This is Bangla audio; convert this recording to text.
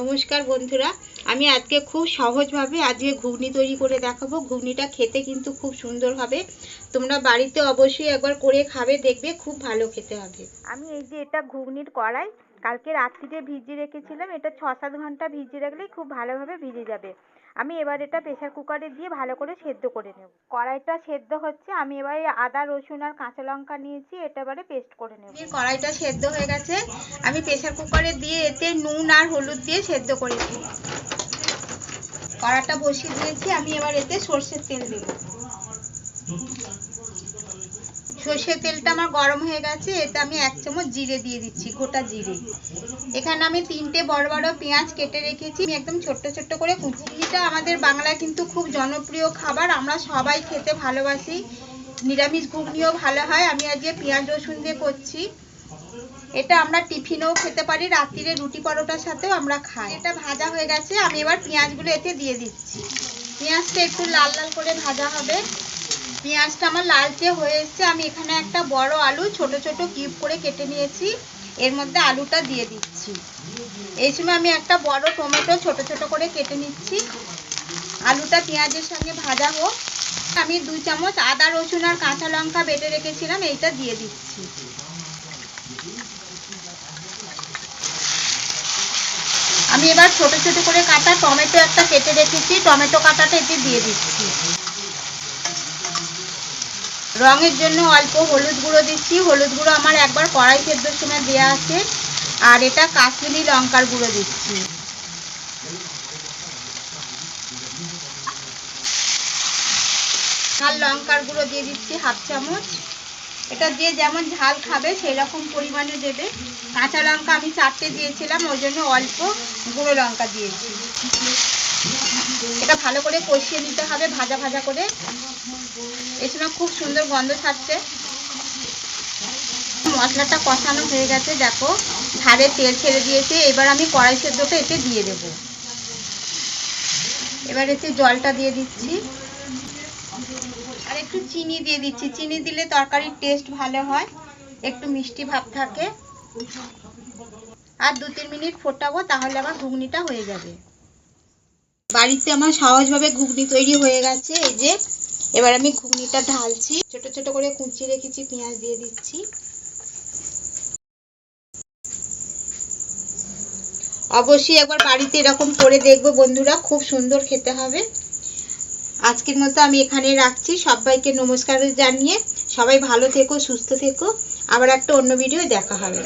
নমস্কার বন্ধুরা, আমি আজকে খুব সহজভাবে আজকে ঘুগনি তৈরি করে দেখাবো। ঘুগনিটা খেতে কিন্তু খুব সুন্দর হবে। তোমরা বাড়িতে অবশ্যই একবার করে খাবে, দেখবে খুব ভালো খেতে হবে। আমি এই যে এটা ঘুগনির কড়াই, কালকে রাত্রিতে ভিজিয়ে রেখেছিলাম, এটা ছ সাত ঘণ্টা ভিজিয়ে রাখলেই খুব ভালোভাবে ভিজে যাবে। আমি এবার এটা প্রেসার কুকারে দিয়ে ভালো করে সেদ্ধ করে নেব। কড়াইটা সেদ্ধ হচ্ছে, আমি এবারে আদা, রসুন আর কাঁচা লঙ্কা নিয়েছি, এটা এবারে পেস্ট করে নেব। কড়াইটা সেদ্ধ হয়ে গেছে, আমি প্রেসার কুকারে দিয়ে এতে নুন আর হলুদ দিয়ে সেদ্ধ করেছি কড়াটা বসিয়ে দিয়েছি, আমি এবার এতে সর্ষের তেল দেব। সর্ষের তেলটা আমার গরম হয়ে গেছে, এতে আমি এক চামচ জিরে দিয়ে দিচ্ছি, গোটা জিরে। এখানে আমি তিনটে বড় বড় পেঁয়াজ কেটে রেখেছি, আমি একদম ছোট্ট ছোট্ট করে কুচি এটা আমাদের বাংলায় কিন্তু খুব জনপ্রিয় খাবার, আমরা সবাই খেতে ভালোবাসি। নিরামিষ ঘুগনিও ভালো হয়, আমি আজকে পেঁয়াজ রসুন দিয়ে করছি। এটা আমরা টিফিনেও খেতে পারি, রাত্রিরে রুটি পরোটার সাথেও আমরা খাই। এটা ভাজা হয়ে গেছে, আমি এবার পেঁয়াজগুলো এতে দিয়ে দিচ্ছি। পেঁয়াজটা একটু লাল লাল করে ভাজা হবে। পেঁয়াজটা আমার লালচে হয়ে এসছে, আমি এখানে একটা বড় আলু, ছোট ছোট কিউব করে কেটে নিয়েছি। এর মধ্যে আলুটা দিয়ে দিচ্ছি। এই সময় আমি একটা বড় টমেটো, ছোট ছোট করে কেটে নিচ্ছি। আলুটা পেঁয়াজের সঙ্গে ভাজা হোক। আমি দুই চামচ আদা, রসুন আর কাঁচা লঙ্কা বেটে রেখেছিলাম, এইটা দিয়ে দিচ্ছি। আমি এবার ছোট ছোট করে কাটা টমেটো একটা কেটে রেখেছি। টমেটো কাটাটা এতে দিয়ে দিচ্ছি। রঙের জন্য অল্প হলুদ গুঁড়ো দিচ্ছি। হলুদ গুঁড়ো আমার একবার কড়াই সেদ্ধর সময় দেওয়া আছে। আর এটা কাশ্মীরি লঙ্কার গুঁড়ো দিচ্ছি। ঝাল লঙ্কার গুঁড়ো দিয়ে দিচ্ছি হাফ চামচ। এটা যে যেমন ঝাল খাবে সেই রকম পরিমাণে দেবে। কাঁচা লঙ্কা আমি চারটে দিয়েছিলাম, ওই জন্য অল্প গুঁড়ো লঙ্কা দিয়েছি। এটা ভালো করে কষিয়ে দিতে হবে, ভাজা ভাজা করে। সময় খুব সুন্দর গন্ধ ছাড়ছে। মশলাটা কষানো হয়ে গেছে, দেখো। ধারে তেল ছেড়ে দিয়েছে, এবার আমি কড়াই সেদ্ধটা এতে দিয়ে দেব। এবার এতে জলটা দিয়ে দিচ্ছি। আর একটু চিনি দিয়ে দিচ্ছি। চিনি দিলে তরকারির টেস্ট ভালো হয়, একটু মিষ্টি ভাব থাকে। আর দু তিন মিনিট ফোটাবো, তাহলে আমার ঘুগনিটা হয়ে যাবে। বাড়িতে আমার সহজভাবে ঘুগনি তৈরি হয়ে গেছে। এই যে, এবার আমি ঘুগনিটা ঢালছি। ছোট ছোট করে কুচি রেখেছি, পেঁয়াজ দিয়ে দিচ্ছি। অবশ্যই একবার বাড়িতে এরকম করে দেখব বন্ধুরা, খুব সুন্দর খেতে হবে। আজকের মতো আমি এখানে রাখছি। সবাইকে নমস্কার জানিয়ে সবাই ভালো থেকো, সুস্থ থেকো। আবার একটা অন্য ভিডিও দেখা হবে।